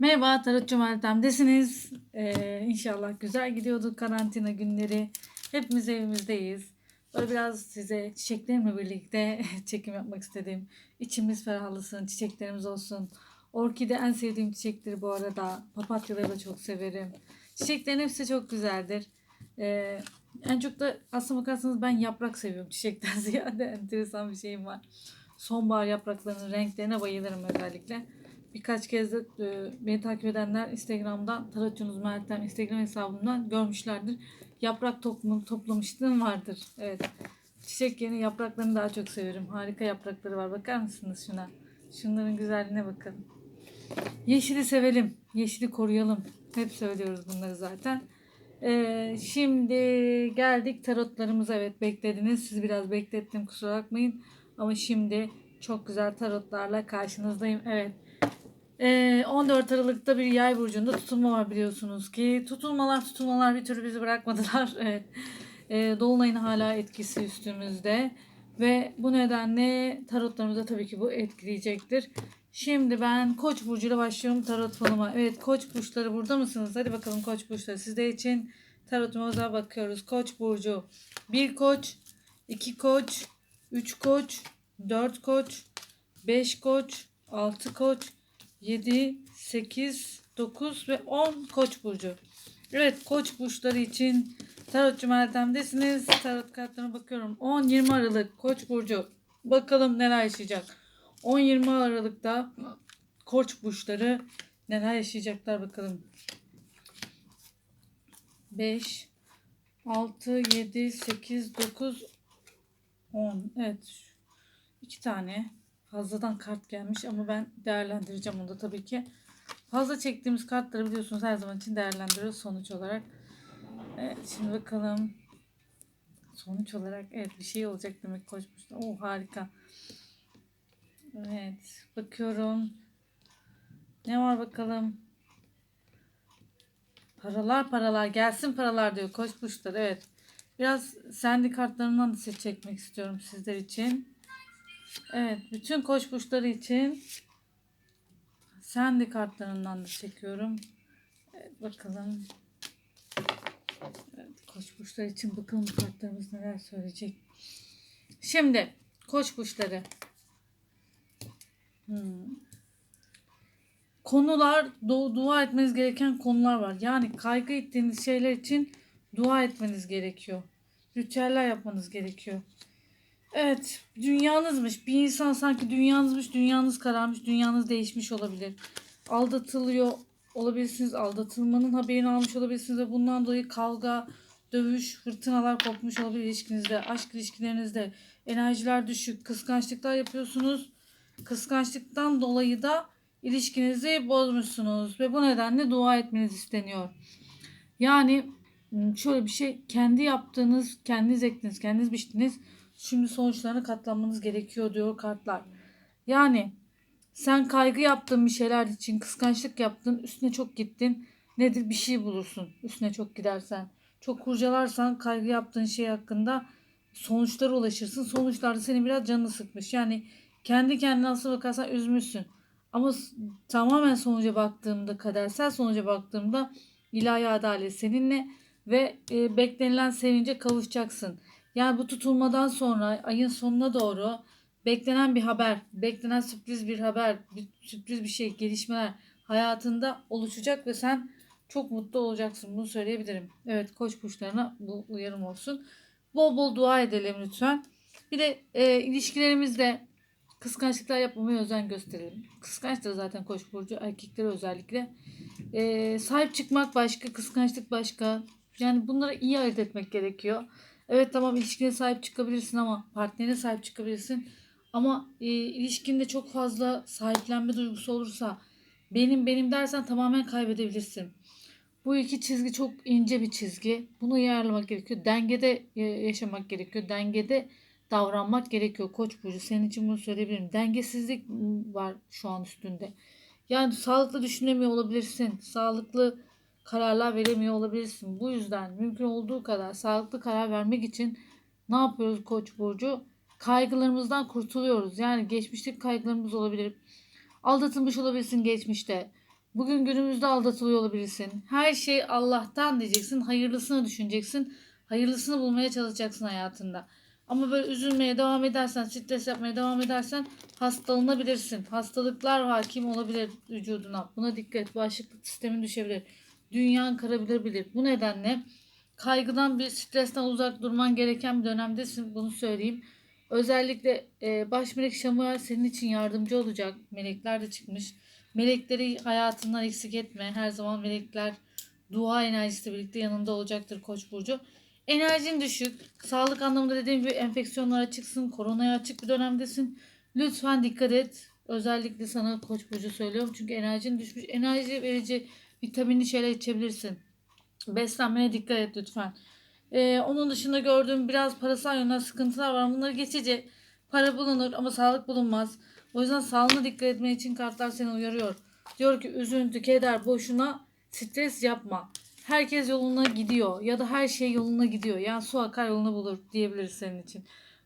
Merhaba Tarotçu Meltem'desiniz. Ee, inşallah güzel gidiyordu karantina günleri. Hepimiz evimizdeyiz. Böyle biraz size çiçeklerimle birlikte çekim yapmak istedim. İçimiz ferahlasın, çiçeklerimiz olsun. Orkide en sevdiğim çiçektir bu arada. Papatyaları da çok severim. Çiçeklerin hepsi çok güzeldir. Ee, en çok da aslına bakarsanız ben yaprak seviyorum çiçekten ziyade. Enteresan bir şeyim var. Sonbahar yapraklarının renklerine bayılırım özellikle. Birkaç kez de e, beni takip edenler Instagram'dan Tarotçunuz Meltem Instagram hesabımdan görmüşlerdir. Yaprak toplam, toplamışlığım vardır. Evet. Çiçek yeni yapraklarını daha çok severim. Harika yaprakları var. Bakar mısınız şuna? Şunların güzelliğine bakın. Yeşili sevelim. Yeşili koruyalım. Hep söylüyoruz bunları zaten. Ee, şimdi geldik tarotlarımıza. Evet beklediniz. Sizi biraz beklettim kusura bakmayın. Ama şimdi çok güzel tarotlarla karşınızdayım. Evet. Ee, 14 Aralık'ta bir yay burcunda tutulma var biliyorsunuz ki. Tutulmalar tutulmalar bir türlü bizi bırakmadılar. Ee, Dolunay'ın hala etkisi üstümüzde. Ve bu nedenle tarotlarımıza tabii ki bu etkileyecektir. Şimdi ben Koç burcuyla başlıyorum tarot falıma. Evet Koç burçları burada mısınız? Hadi bakalım Koç burçları. Sizler için tarotumuza bakıyoruz. Koç burcu. 1 Koç, 2 Koç, 3 Koç, 4 Koç, 5 Koç, 6 Koç, 7, 8, 9 ve 10 Koç burcu. Evet Koç burçları için Tarotçu Meltem'desiniz. Tarot kartlarına bakıyorum. 10-20 Aralık Koç burcu. Bakalım neler yaşayacak. 10-20 Aralık'ta Koç burçları neler yaşayacaklar bakalım. 5 6 7 8 9 10 Evet. iki tane fazladan kart gelmiş ama ben değerlendireceğim onu da tabii ki. Fazla çektiğimiz kartları biliyorsunuz her zaman için değerlendiriyoruz sonuç olarak. Evet şimdi bakalım. Sonuç olarak evet bir şey olacak demek koşmuş. Oh harika. Evet bakıyorum. Ne var bakalım. Paralar paralar gelsin paralar diyor koç burçlar evet. Biraz sendi kartlarından da ses çekmek istiyorum sizler için. Evet bütün koç için sendi kartlarından da çekiyorum. Evet bakalım. Evet, koç için bakalım kartlarımız neler söyleyecek. Şimdi koç. Hmm. Konular, du- dua etmeniz gereken konular var. Yani kaygı ettiğiniz şeyler için dua etmeniz gerekiyor. Ritüeller yapmanız gerekiyor. Evet, dünyanızmış. Bir insan sanki dünyanızmış, dünyanız kararmış, dünyanız değişmiş olabilir. Aldatılıyor olabilirsiniz, aldatılmanın haberini almış olabilirsiniz ve bundan dolayı kavga, dövüş, fırtınalar kopmuş olabilir ilişkinizde, aşk ilişkilerinizde. Enerjiler düşük, kıskançlıklar yapıyorsunuz. Kıskançlıktan dolayı da ilişkinizi bozmuşsunuz ve bu nedenle dua etmeniz isteniyor. Yani şöyle bir şey kendi yaptığınız, kendiniz ektiniz, kendiniz biçtiniz. Şimdi sonuçlarına katlanmanız gerekiyor diyor kartlar. Yani sen kaygı yaptığın bir şeyler için kıskançlık yaptın, üstüne çok gittin. Nedir bir şey bulursun üstüne çok gidersen. Çok kurcalarsan kaygı yaptığın şey hakkında sonuçlara ulaşırsın. Sonuçlarda seni biraz canını sıkmış. Yani kendi kendine aslına bakarsan üzmüşsün. Ama tamamen sonuca baktığımda, kadersel sonuca baktığımda ilahi adalet seninle ve e, beklenilen sevince kavuşacaksın. Yani bu tutulmadan sonra ayın sonuna doğru beklenen bir haber, beklenen sürpriz bir haber, bir, sürpriz bir şey, gelişmeler hayatında oluşacak ve sen çok mutlu olacaksın. Bunu söyleyebilirim. Evet koç burçlarına bu uyarım olsun. Bol bol dua edelim lütfen. Bir de e, ilişkilerimizde kıskançlıklar yapmamaya özen gösterelim. Kıskançtır zaten koç burcu erkeklere özellikle. E, sahip çıkmak başka, kıskançlık başka. Yani bunları iyi ayırt etmek gerekiyor. Evet tamam ilişkine sahip çıkabilirsin ama partnerine sahip çıkabilirsin. Ama e, ilişkinde çok fazla sahiplenme duygusu olursa benim benim dersen tamamen kaybedebilirsin. Bu iki çizgi çok ince bir çizgi. Bunu ayarlamak gerekiyor. Dengede e, yaşamak gerekiyor. Dengede davranmak gerekiyor Koç burcu. Senin için bunu söyleyebilirim. Dengesizlik var şu an üstünde. Yani sağlıklı düşünemiyor olabilirsin. Sağlıklı kararlar veremiyor olabilirsin. Bu yüzden mümkün olduğu kadar sağlıklı karar vermek için ne yapıyoruz Koç burcu? Kaygılarımızdan kurtuluyoruz. Yani geçmişteki kaygılarımız olabilir. Aldatılmış olabilirsin geçmişte. Bugün günümüzde aldatılıyor olabilirsin. Her şey Allah'tan diyeceksin. Hayırlısını düşüneceksin. Hayırlısını bulmaya çalışacaksın hayatında. Ama böyle üzülmeye devam edersen, stres yapmaya devam edersen hastalanabilirsin. Hastalıklar hakim olabilir vücuduna. Buna dikkat. Bağışıklık sistemin düşebilir. Dünyan karabilir. Bu nedenle kaygıdan bir stresten uzak durman gereken bir dönemdesin. Bunu söyleyeyim. Özellikle e, baş melek Şamuel senin için yardımcı olacak. Melekler de çıkmış. Melekleri hayatından eksik etme. Her zaman melekler dua enerjisiyle birlikte yanında olacaktır Koç burcu. Enerjin düşük. Sağlık anlamında dediğim gibi enfeksiyonlara açıksın. Koronaya açık bir dönemdesin. Lütfen dikkat et. Özellikle sana Koç burcu söylüyorum. Çünkü enerjin düşmüş. Enerji verici vitaminli şeyler içebilirsin. Beslenmeye dikkat et lütfen. Ee, onun dışında gördüğüm biraz parasal yönden sıkıntılar var. Bunları geçici. Para bulunur ama sağlık bulunmaz. O yüzden sağlığına dikkat etmen için kartlar seni uyarıyor. Diyor ki üzüntü, keder, boşuna stres yapma. Herkes yoluna gidiyor ya da her şey yoluna gidiyor. Yani su akar yolunu bulur diyebiliriz senin için.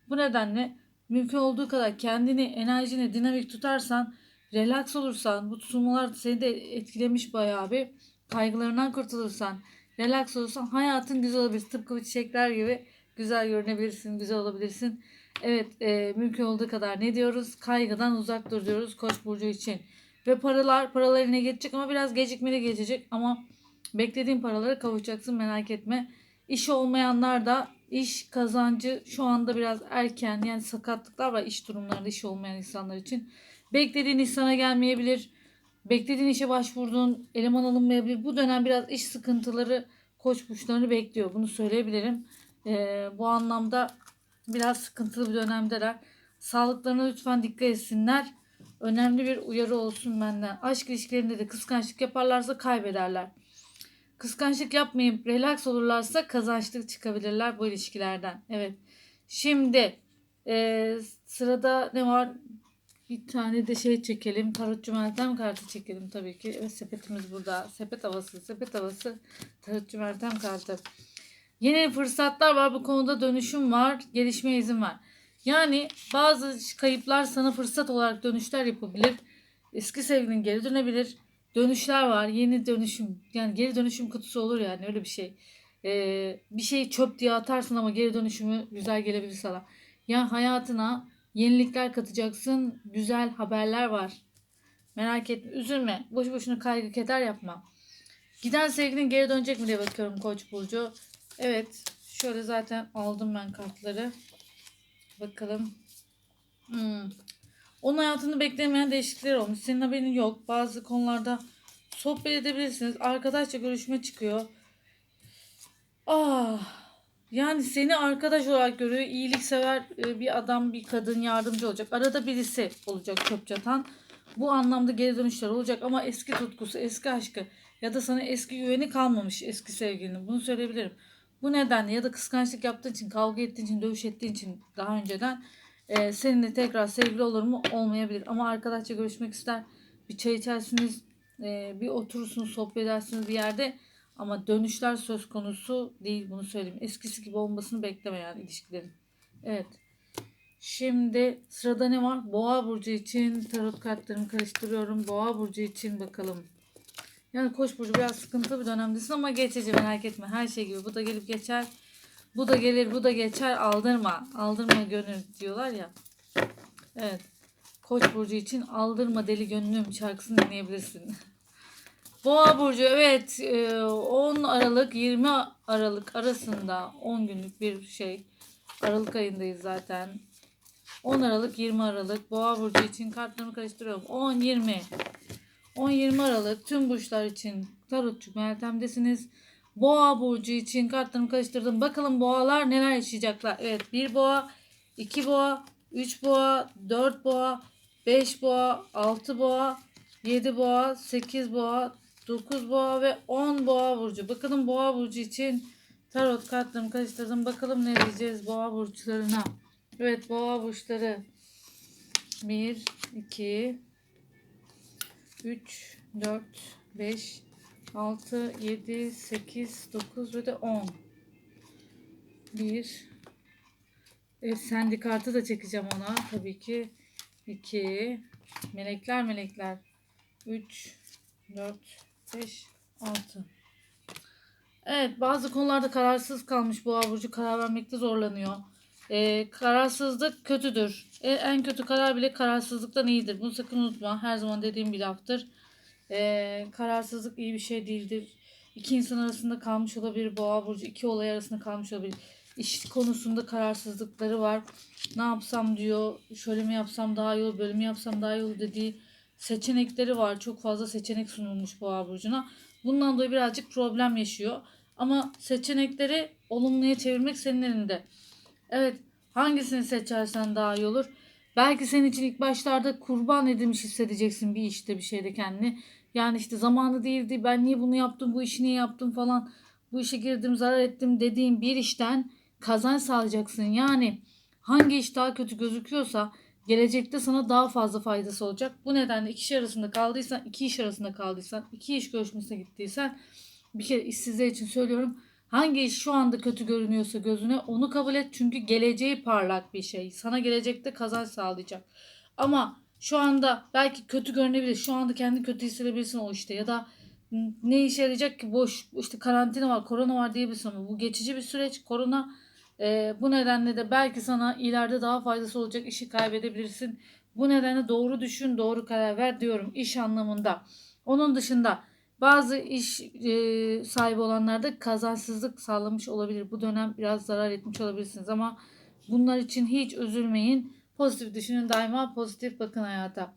Bu nedenle mümkün olduğu kadar kendini, enerjini dinamik tutarsan, relax olursan, bu tutulmalar seni de etkilemiş bayağı bir. Kaygılarından kurtulursan, relax olursan hayatın güzel olabilir. Tıpkı çiçekler gibi güzel görünebilirsin, güzel olabilirsin. Evet e, mümkün olduğu kadar ne diyoruz? Kaygıdan uzak dur diyoruz Koç burcu için. Ve paralar paralar eline geçecek ama biraz gecikmeli geçecek ama beklediğin paralara kavuşacaksın merak etme. İş olmayanlar da iş kazancı şu anda biraz erken yani sakatlıklar var iş durumlarında iş olmayan insanlar için. Beklediğin iş sana gelmeyebilir. Beklediğin işe başvurduğun eleman alınmayabilir. Bu dönem biraz iş sıkıntıları koç burçlarını bekliyor. Bunu söyleyebilirim. Ee, bu anlamda biraz sıkıntılı bir dönemdeler. Sağlıklarına lütfen dikkat etsinler. Önemli bir uyarı olsun benden. Aşk ilişkilerinde de kıskançlık yaparlarsa kaybederler. Kıskançlık yapmayıp relax olurlarsa kazançlık çıkabilirler bu ilişkilerden. Evet. Şimdi e, sırada ne var? Bir tane de şey çekelim. Tarotçu Meltem kartı çekelim tabii ki. Evet sepetimiz burada. Sepet havası, sepet havası. Tarotçu Meltem kartı. Yeni fırsatlar var. Bu konuda dönüşüm var. Gelişmeye izin var. Yani bazı kayıplar sana fırsat olarak dönüşler yapabilir. Eski sevgilin geri dönebilir. Dönüşler var. Yeni dönüşüm. Yani geri dönüşüm kutusu olur yani öyle bir şey. Ee, bir şey çöp diye atarsın ama geri dönüşümü güzel gelebilir sana. Yani hayatına yenilikler katacaksın. Güzel haberler var. Merak etme. Üzülme. Boş boşuna kaygı keder yapma. Giden sevgilin geri dönecek mi diye bakıyorum Koç burcu. Evet. Şöyle zaten aldım ben kartları. Bakalım. Hmm. Onun hayatında beklemeyen değişiklikler olmuş. Senin haberin yok. Bazı konularda sohbet edebilirsiniz. Arkadaşça görüşme çıkıyor. Ah. Yani seni arkadaş olarak görüyor. İyiliksever e, bir adam, bir kadın yardımcı olacak. Arada birisi olacak çöp çatan. Bu anlamda geri dönüşler olacak ama eski tutkusu, eski aşkı ya da sana eski güveni kalmamış eski sevgilinin. Bunu söyleyebilirim. Bu nedenle ya da kıskançlık yaptığın için, kavga ettiğin için, dövüş ettiğin için daha önceden e, seninle tekrar sevgili olur mu? Olmayabilir. Ama arkadaşça görüşmek ister. Bir çay içersiniz, e, bir oturursunuz, sohbet edersiniz bir yerde. Ama dönüşler söz konusu değil bunu söyleyeyim. Eskisi gibi olmasını bekleme yani ilişkilerin. Evet. Şimdi sırada ne var? Boğa burcu için tarot kartlarımı karıştırıyorum. Boğa burcu için bakalım. Yani koç burcu biraz sıkıntılı bir dönemdesin ama geçici merak etme. Her şey gibi bu da gelip geçer. Bu da gelir bu da geçer aldırma. Aldırma gönül diyorlar ya. Evet. Koç burcu için aldırma deli gönlüm şarkısını dinleyebilirsin. Boğa burcu evet e, 10 Aralık 20 Aralık arasında 10 günlük bir şey. Aralık ayındayız zaten. 10 Aralık 20 Aralık Boğa burcu için kartlarımı karıştırıyorum. 10 20 10-20 Aralık tüm burçlar için tarotçu Meltem'desiniz. Boğa burcu için kartlarımı karıştırdım. Bakalım boğalar neler yaşayacaklar. Evet bir boğa, iki boğa, üç boğa, dört boğa, beş boğa, altı boğa, yedi boğa, sekiz boğa, dokuz boğa ve on boğa burcu. Bakalım boğa burcu için tarot kartlarımı karıştırdım. Bakalım ne diyeceğiz boğa burçlarına. Evet boğa burçları. Bir, iki, 3, 4, 5, 6, 7, 8, 9 ve de 10. 1. Evet sendi kartı da çekeceğim ona tabii ki. 2. Melekler melekler. 3, 4, 5, 6. Evet bazı konularda kararsız kalmış boğa burcu karar vermekte zorlanıyor. Ee, kararsızlık kötüdür. E, en kötü karar bile kararsızlıktan iyidir. Bunu sakın unutma. Her zaman dediğim bir laftır. Ee, kararsızlık iyi bir şey değildir. İki insan arasında kalmış olabilir boğa burcu. iki olay arasında kalmış olabilir. İş konusunda kararsızlıkları var. Ne yapsam diyor. Şöyle mi yapsam daha iyi olur. Böyle mi yapsam daha iyi olur dediği seçenekleri var. Çok fazla seçenek sunulmuş boğa burcuna. Bundan dolayı birazcık problem yaşıyor. Ama seçenekleri olumluya çevirmek senin elinde. Evet hangisini seçersen daha iyi olur. Belki senin için ilk başlarda kurban edilmiş hissedeceksin bir işte bir şeyde kendini. Yani işte zamanı değildi ben niye bunu yaptım bu işi niye yaptım falan. Bu işe girdim zarar ettim dediğin bir işten kazanç sağlayacaksın. Yani hangi iş daha kötü gözüküyorsa gelecekte sana daha fazla faydası olacak. Bu nedenle iki iş arasında kaldıysan, iki iş arasında kaldıysan, iki iş görüşmesine gittiysen bir kere işsizler için söylüyorum. Hangi iş şu anda kötü görünüyorsa gözüne onu kabul et. Çünkü geleceği parlak bir şey. Sana gelecekte kazanç sağlayacak. Ama şu anda belki kötü görünebilir. Şu anda kendi kötü hissedebilirsin o işte. Ya da ne işe yarayacak ki boş işte karantina var korona var diyebilirsin ama bu geçici bir süreç korona e, bu nedenle de belki sana ileride daha faydası olacak işi kaybedebilirsin. Bu nedenle doğru düşün doğru karar ver diyorum iş anlamında. Onun dışında bazı iş e, sahibi olanlarda kazançsızlık sağlamış olabilir. Bu dönem biraz zarar etmiş olabilirsiniz ama bunlar için hiç üzülmeyin. Pozitif düşünün daima pozitif bakın hayata.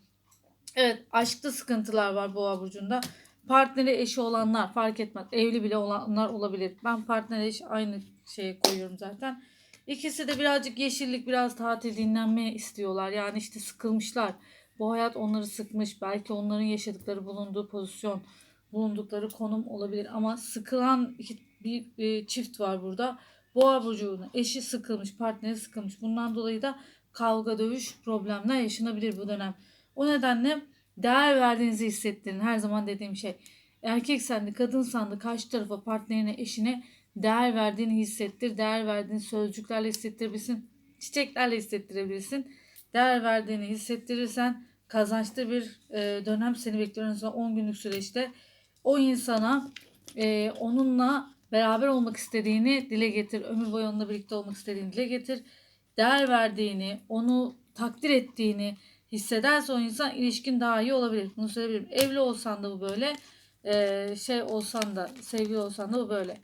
Evet aşkta sıkıntılar var boğa burcunda. Partneri eşi olanlar fark etmez. Evli bile olanlar olabilir. Ben partner eş aynı şeye koyuyorum zaten. İkisi de birazcık yeşillik, biraz tatil, dinlenme istiyorlar. Yani işte sıkılmışlar. Bu hayat onları sıkmış. Belki onların yaşadıkları, bulunduğu pozisyon, bulundukları konum olabilir. Ama sıkılan iki, bir e, çift var burada. Boğa burcunun eşi sıkılmış, partneri sıkılmış. Bundan dolayı da kavga, dövüş, problemler yaşanabilir bu dönem. O nedenle değer verdiğinizi hissettirin. Her zaman dediğim şey. Erkek sende, kadın sende karşı tarafa, partnerine, eşine değer verdiğini hissettir. Değer verdiğini sözcüklerle hissettirebilirsin. Çiçeklerle hissettirebilirsin. Değer verdiğini hissettirirsen kazançlı bir e, dönem seni bekliyor. Azından 10 günlük süreçte o insana e, onunla beraber olmak istediğini dile getir. Ömür boyu onunla birlikte olmak istediğini dile getir. Değer verdiğini, onu takdir ettiğini hissederse o insan ilişkin daha iyi olabilir. Bunu söyleyebilirim. Evli olsan da bu böyle. E, şey olsan da, sevgili olsan da bu böyle.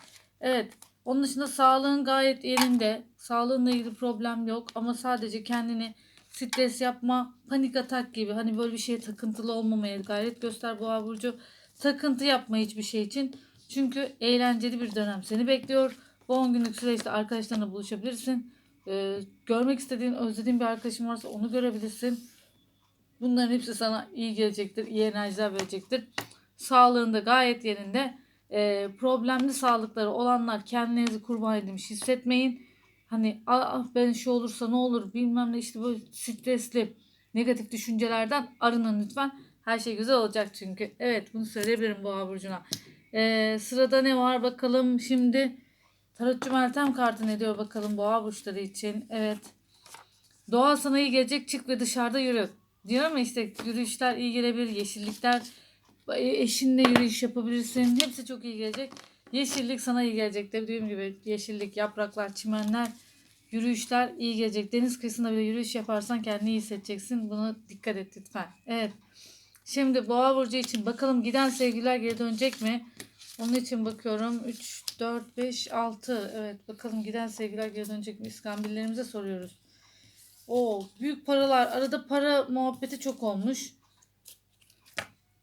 Evet. Onun dışında sağlığın gayet yerinde. Sağlığınla ilgili problem yok ama sadece kendini stres yapma, panik atak gibi hani böyle bir şeye takıntılı olmamaya gayret göster Boğa burcu. Takıntı yapma hiçbir şey için. Çünkü eğlenceli bir dönem seni bekliyor. Bu 10 günlük süreçte arkadaşlarına buluşabilirsin. Ee, görmek istediğin, özlediğin bir arkadaşın varsa onu görebilirsin. Bunların hepsi sana iyi gelecektir, iyi enerjiler verecektir. Sağlığında gayet yerinde. Ee, problemli sağlıkları olanlar kendinizi kurban edilmiş hissetmeyin. Hani ah ben şu olursa ne olur bilmem ne işte böyle stresli negatif düşüncelerden arının lütfen. Her şey güzel olacak çünkü. Evet bunu söyleyebilirim Boğa Burcu'na. Ee, sırada ne var bakalım şimdi. Tarotçu Meltem kartı ne diyor bakalım Boğa Burçları için. Evet. Doğa sana iyi gelecek çık ve dışarıda yürü. Diyorum ya işte yürüyüşler iyi gelebilir. Yeşillikler eşinle yürüyüş yapabilirsin. Hepsi çok iyi gelecek. Yeşillik sana iyi gelecek. Dediğim gibi yeşillik, yapraklar, çimenler, yürüyüşler iyi gelecek. Deniz kıyısında bile yürüyüş yaparsan kendini iyi hissedeceksin. Buna dikkat et lütfen. Evet. Şimdi Boğa burcu için bakalım giden sevgiler geri dönecek mi? Onun için bakıyorum. 3, 4, 5, 6. Evet bakalım giden sevgiler geri dönecek mi? İskambillerimize soruyoruz. O büyük paralar. Arada para muhabbeti çok olmuş.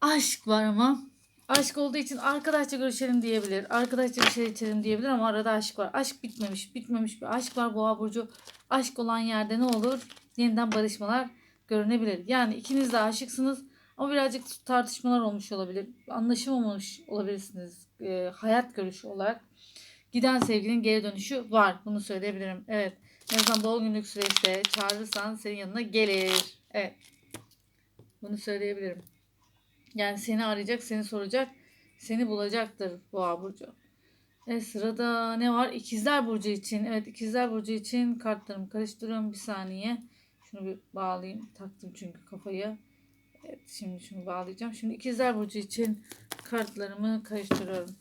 Aşk var ama. Aşk olduğu için arkadaşça görüşelim diyebilir. Arkadaşça bir şey içelim diyebilir ama arada aşk var. Aşk bitmemiş. Bitmemiş bir aşk var Boğa Burcu. Aşk olan yerde ne olur? Yeniden barışmalar görünebilir. Yani ikiniz de aşıksınız ama birazcık tartışmalar olmuş olabilir. Anlaşamamış olabilirsiniz. E, hayat görüşü olarak. Giden sevginin geri dönüşü var. Bunu söyleyebilirim. Evet. Ne zaman doğum günlük süreçte çağırırsan senin yanına gelir. Evet. Bunu söyleyebilirim. Yani seni arayacak, seni soracak, seni bulacaktır Boğa burcu. Evet sırada ne var? İkizler burcu için. Evet ikizler burcu için kartlarımı karıştırıyorum bir saniye. Şunu bir bağlayayım. Taktım çünkü kafayı. Evet şimdi şunu bağlayacağım. Şimdi ikizler burcu için kartlarımı karıştırıyorum.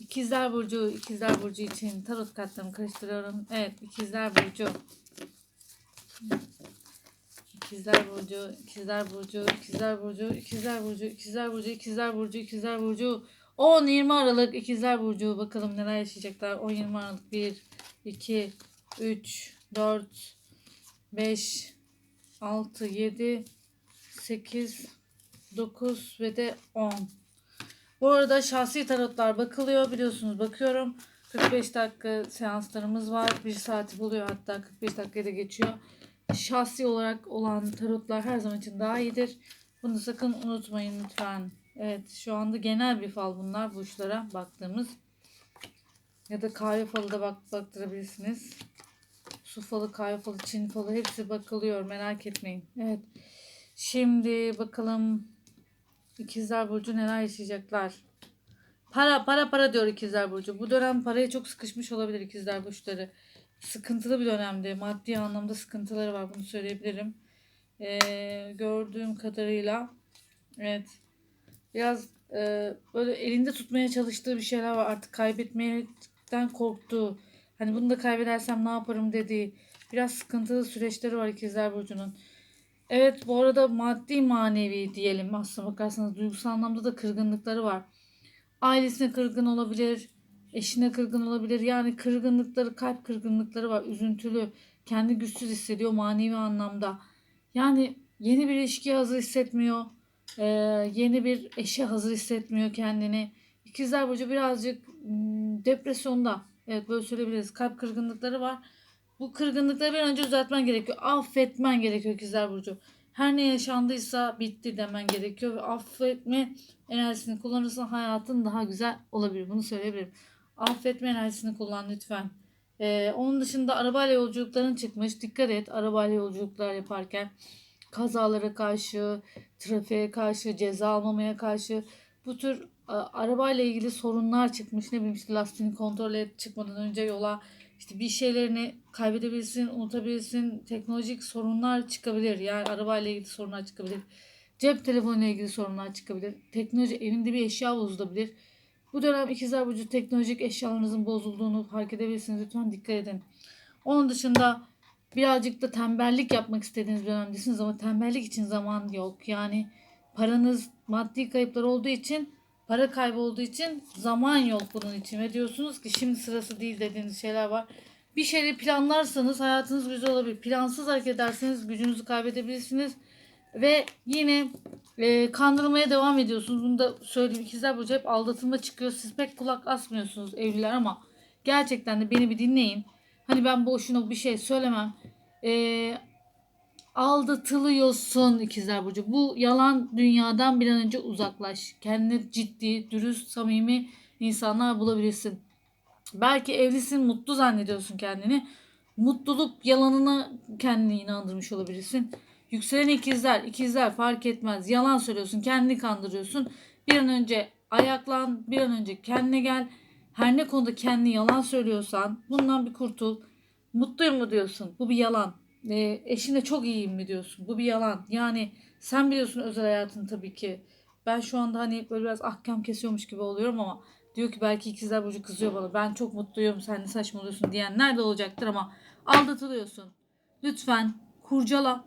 İkizler burcu, ikizler burcu için tarot kartlarımı karıştırıyorum. Evet, ikizler burcu. İkizler burcu, ikizler burcu, ikizler burcu, ikizler burcu, ikizler burcu, ikizler burcu, ikizler burcu. 10-20 Aralık ikizler burcu. Bakalım neler yaşayacaklar. 10-20 Aralık 1, 2, 3, 4, 5, 6, 7, 8, 9 ve de 10. Bu arada şahsi tarotlar bakılıyor biliyorsunuz bakıyorum. 45 dakika seanslarımız var. 1 saati buluyor hatta 45 dakikaya da geçiyor. Şahsi olarak olan tarotlar her zaman için daha iyidir. Bunu sakın unutmayın lütfen. Evet şu anda genel bir fal bunlar burçlara baktığımız. Ya da kahve falı da bak baktırabilirsiniz. Su falı, kahve falı, Çin falı hepsi bakılıyor merak etmeyin. Evet. Şimdi bakalım İkizler Burcu neler yaşayacaklar? Para para para diyor İkizler Burcu. Bu dönem paraya çok sıkışmış olabilir İkizler Burçları. Sıkıntılı bir dönemde. Maddi anlamda sıkıntıları var bunu söyleyebilirim. Ee, gördüğüm kadarıyla evet biraz e, böyle elinde tutmaya çalıştığı bir şeyler var. Artık kaybetmekten korktuğu. Hani bunu da kaybedersem ne yaparım dediği. Biraz sıkıntılı süreçleri var İkizler Burcu'nun. Evet bu arada maddi manevi diyelim aslına bakarsanız duygusal anlamda da kırgınlıkları var. Ailesine kırgın olabilir, eşine kırgın olabilir. Yani kırgınlıkları, kalp kırgınlıkları var. Üzüntülü, kendi güçsüz hissediyor manevi anlamda. Yani yeni bir ilişkiye hazır hissetmiyor. Ee, yeni bir eşe hazır hissetmiyor kendini. İkizler Burcu birazcık hmm, depresyonda. Evet böyle söyleyebiliriz. Kalp kırgınlıkları var. Bu kırgınlıkları bir önce düzeltmen gerekiyor. Affetmen gerekiyor ikizler burcu. Her ne yaşandıysa bitti demen gerekiyor ve affetme enerjisini kullanırsan hayatın daha güzel olabilir. Bunu söyleyebilirim. Affetme enerjisini kullan lütfen. Ee, onun dışında arabayla yolculukların çıkmış. Dikkat et arabayla yolculuklar yaparken. Kazalara karşı, trafiğe karşı, ceza almamaya karşı bu tür a, arabayla ilgili sorunlar çıkmış. Ne bileyim işte lastiğini kontrol et çıkmadan önce yola işte bir şeylerini kaybedebilirsin, unutabilirsin. Teknolojik sorunlar çıkabilir. Yani arabayla ilgili sorunlar çıkabilir. Cep telefonuyla ilgili sorunlar çıkabilir. Teknoloji evinde bir eşya bozulabilir. Bu dönem ikizler burcu teknolojik eşyalarınızın bozulduğunu fark edebilirsiniz. Lütfen dikkat edin. Onun dışında birazcık da tembellik yapmak istediğiniz bir dönemdesiniz ama tembellik için zaman yok. Yani paranız maddi kayıplar olduğu için para kaybı olduğu için zaman yok bunun için ve diyorsunuz ki şimdi sırası değil dediğiniz şeyler var. Bir şeyleri planlarsanız hayatınız güzel olabilir. Plansız hareket ederseniz gücünüzü kaybedebilirsiniz. Ve yine e, kandırmaya devam ediyorsunuz. Bunu da söyleyeyim. İkizler Burcu hep aldatılma çıkıyor. Siz pek kulak asmıyorsunuz evliler ama gerçekten de beni bir dinleyin. Hani ben boşuna bir şey söylemem. E, aldatılıyorsun ikizler burcu. Bu yalan dünyadan bir an önce uzaklaş. Kendine ciddi, dürüst, samimi insanlar bulabilirsin. Belki evlisin, mutlu zannediyorsun kendini. Mutluluk yalanına kendini inandırmış olabilirsin. Yükselen ikizler, ikizler fark etmez. Yalan söylüyorsun, kendini kandırıyorsun. Bir an önce ayaklan, bir an önce kendine gel. Her ne konuda kendi yalan söylüyorsan bundan bir kurtul. Mutluyum mu diyorsun? Bu bir yalan e, eşinle çok iyiyim mi diyorsun. Bu bir yalan. Yani sen biliyorsun özel hayatını tabii ki. Ben şu anda hani böyle biraz ahkam kesiyormuş gibi oluyorum ama diyor ki belki ikizler burcu kızıyor bana. Ben çok mutluyum sen ne saçmalıyorsun diyenler de olacaktır ama aldatılıyorsun. Lütfen kurcala.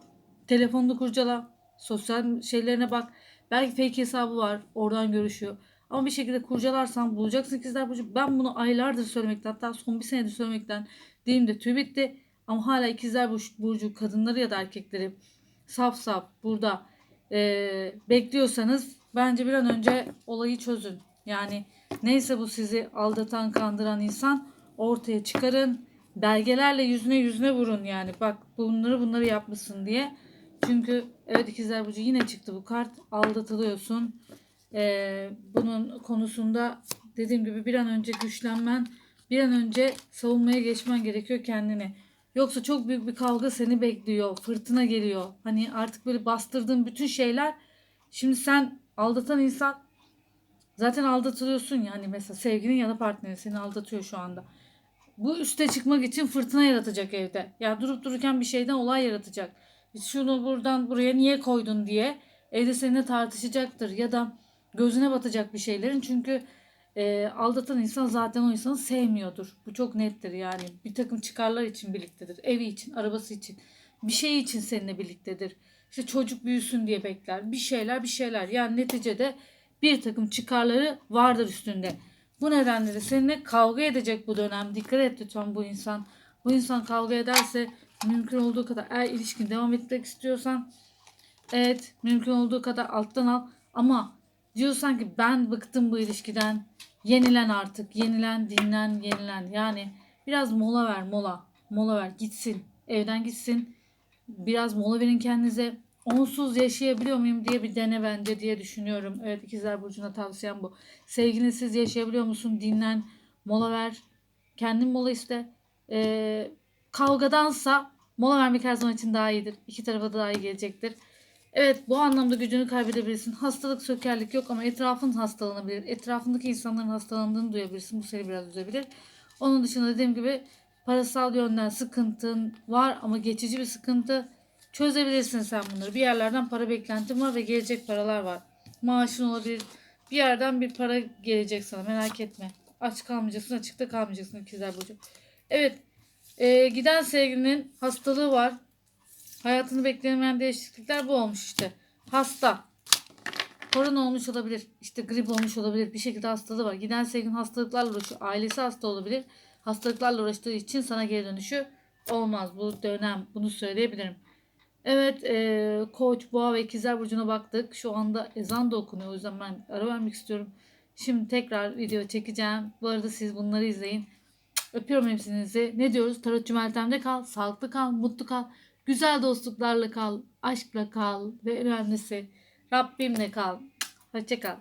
Telefonunu kurcala. Sosyal şeylerine bak. Belki fake hesabı var. Oradan görüşüyor. Ama bir şekilde kurcalarsan bulacaksın ikizler burcu. Ben bunu aylardır söylemekten hatta son bir senedir söylemekten dilimde tüy bitti. Ama hala ikizler burcu kadınları ya da erkekleri saf saf burada e, bekliyorsanız bence bir an önce olayı çözün. Yani neyse bu sizi aldatan kandıran insan ortaya çıkarın. Belgelerle yüzüne yüzüne vurun yani. Bak bunları bunları yapmışsın diye. Çünkü evet ikizler burcu yine çıktı bu kart. Aldatılıyorsun. Ee, bunun konusunda dediğim gibi bir an önce güçlenmen, bir an önce savunmaya geçmen gerekiyor kendini. Yoksa çok büyük bir kavga seni bekliyor. Fırtına geliyor. Hani artık böyle bastırdığın bütün şeyler. Şimdi sen aldatan insan zaten aldatılıyorsun yani mesela sevgilin ya da partnerin seni aldatıyor şu anda. Bu üste çıkmak için fırtına yaratacak evde. Ya durup dururken bir şeyden olay yaratacak. Şunu buradan buraya niye koydun diye evde seninle tartışacaktır ya da gözüne batacak bir şeylerin çünkü e, aldatan insan zaten o insanı sevmiyordur. Bu çok nettir yani. Bir takım çıkarlar için birliktedir. Evi için, arabası için, bir şey için seninle birliktedir. İşte çocuk büyüsün diye bekler. Bir şeyler bir şeyler. Yani neticede bir takım çıkarları vardır üstünde. Bu nedenle de seninle kavga edecek bu dönem. Dikkat et lütfen bu insan. Bu insan kavga ederse mümkün olduğu kadar eğer ilişkin devam etmek istiyorsan evet mümkün olduğu kadar alttan al ama diyorsan ki ben bıktım bu ilişkiden yenilen artık yenilen dinlen yenilen yani biraz mola ver mola mola ver gitsin evden gitsin biraz mola verin kendinize onsuz yaşayabiliyor muyum diye bir dene bence diye düşünüyorum. Evet ikizler burcuna tavsiyem bu. Sevgilinsiz yaşayabiliyor musun? Dinlen, mola ver. Kendin mola iste. Ee, kavgadansa mola vermek her zaman için daha iyidir. İki tarafa da daha iyi gelecektir. Evet bu anlamda gücünü kaybedebilirsin. Hastalık sökerlik yok ama etrafın hastalanabilir. Etrafındaki insanların hastalandığını duyabilirsin. Bu seni biraz üzebilir. Onun dışında dediğim gibi parasal yönden sıkıntın var ama geçici bir sıkıntı. Çözebilirsin sen bunları. Bir yerlerden para beklentin var ve gelecek paralar var. Maaşın olabilir. Bir yerden bir para gelecek sana merak etme. Aç kalmayacaksın, açıkta kalmayacaksın ikizler burcu. Evet, e, giden sevgilinin hastalığı var. Hayatını beklenemeyen değişiklikler bu olmuş işte. Hasta. Korona olmuş olabilir. İşte grip olmuş olabilir. Bir şekilde hastalığı var. Giden sevgilinin hastalıklarla uğraşıyor. Ailesi hasta olabilir. Hastalıklarla uğraştığı için sana geri dönüşü olmaz. Bu dönem. Bunu söyleyebilirim. Evet, e, Koç, Boğa ve İkizler Burcu'na baktık. Şu anda ezan da okunuyor. O yüzden ben ara vermek istiyorum. Şimdi tekrar video çekeceğim. Bu arada siz bunları izleyin. Öpüyorum hepsinizi. Ne diyoruz? Tarotçu Meltem'de kal. Sağlıklı kal. Mutlu kal. Güzel dostluklarla kal. Aşkla kal. Ve önemlisi Rabbimle kal. Hoşça kal.